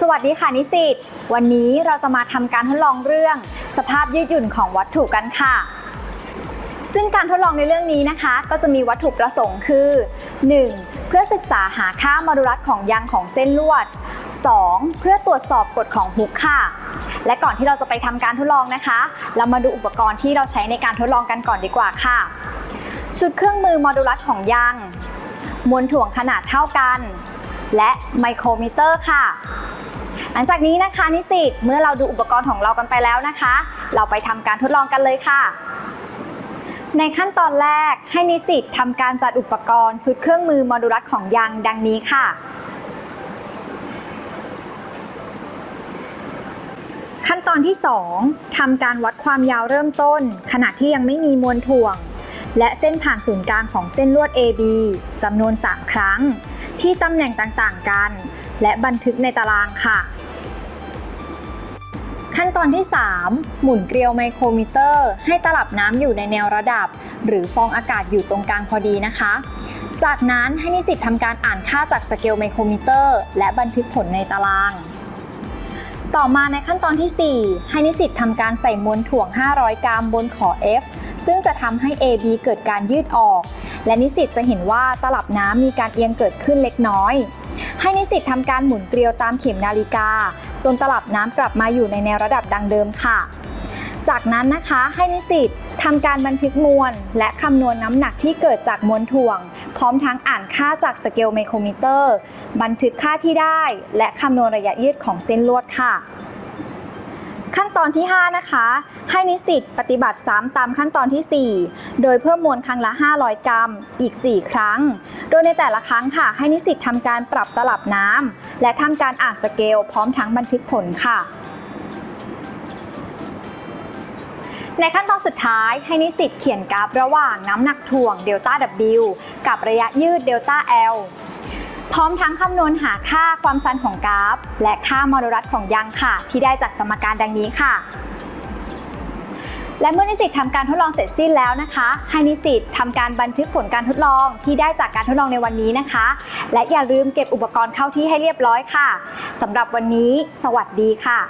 สวัสดีค่ะนิสิต วันนี้เราจะมาทำการทดลองเรื่อง สภาพยืดหยุ่นของวัตถุกันค่ะ ซึ่งการทดลองในเรื่องนี้นะคะ ก็จะมีวัตถุประสงค์คือ 1. เพื่อศึกษาหาค่าโมดูลัสของยางของเส้นลวด 2. เพื่อตรวจสอบกฎของฮุกค่ะ และก่อนที่เราจะไปทำการทดลองนะคะ เรามาดูอุปกรณ์ที่เราใช้ในการทดลองกันก่อนดีกว่าค่ะ ชุดเครื่องมือโมดูลัสของยางมวลถ่วงขนาดเท่ากัน และไมโครมิเตอร์ค่ะ หลังจากนี้นะคะนิสิตเมื่อเราดูอุปกรณ์ของเรากันไปแล้วนะคะ เราไปทำการทดลองกันเลยค่ะ ในขั้นตอนแรกให้นิสิตทำการจัดอุปกรณ์ชุดเครื่องมือโมดูลัสของยางดังนี้ค่ะขั้นตอนที่ 2ทำการวัดความยาวเริ่มต้น ขณะที่ยังไม่มีมวลถ่วง และเส้นผ่านศูนย์กลางของเส้นลวด AB จำนวน 3 ครั้ง ที่ตำแหน่งต่างๆกัน และบันทึกในตารางค่ะ ขั้นตอนที่ 3 หมุนเกลียวไมโครมิเตอร์ ให้ตลับน้ำอยู่ในแนวระดับ หรือฟองอากาศอยู่ตรงกลางพอดีนะคะ จากนั้นให้นิสิตทำการอ่านค่าจากสเกลไมโครมิเตอร์ และบันทึกผลในตารางต่อมาในขั้นตอนที่ 4 ให้นิสิตทำการใส่มวลถ่วง 500 กรัมบนขอ F ซึ่งจะทำให้ AB เกิดการยืดออก และนิสิตจะเห็นว่าตลับน้ำมีการเอียงเกิดขึ้นเล็กน้อย ให้นิสิตทำการหมุนเกลียวตามเข็มนาฬิกา จนตลับน้ำกลับมาอยู่ในแนวระดับดังเดิมค่ะ จากนั้นนะคะให้นิสิตทำการบันทึกมวล และคำนวณน้ำหนักที่เกิดจากมวลถ่วง พร้อมทั้งอ่านค่าจากสเกลไมโครมิเตอร์ บันทึกค่าที่ได้ และคำนวณระยะยืดของเส้นลวดค่ะ ตอนที่ 5 นะคะ ให้นิสิตปฏิบัติซ้ำตามขั้นตอนที่ 4 โดยเพิ่มมวลครั้งละ 500 กรัม อีก 4 ครั้ง โดยในแต่ละครั้งค่ะ ให้นิสิตทำการปรับตลับน้ำและทำการอ่านสเกล พร้อมทั้งบันทึกผลค่ะในขั้นตอนสุดท้ายให้นิสิตเขียนกราฟระหว่างน้ำหนักถ่วงเดลต้า W กับระยะยืดเดลต้า L พร้อมทั้งคำนวณหาค่าความสั้นของกราฟ และค่าโมดูลัสของยางค่ะ ที่ได้จากสมการดังนี้ค่ะ และเมื่อนิสิตทำการทดลองเสร็จสิ้นแล้วนะคะ ให้นิสิตทำการบันทึกผลการทดลองที่ได้จากการทดลองในวันนี้นะคะ และอย่าลืมเก็บอุปกรณ์เข้าที่ให้เรียบร้อยค่ะสำหรับวันนี้ สวัสดีค่ะ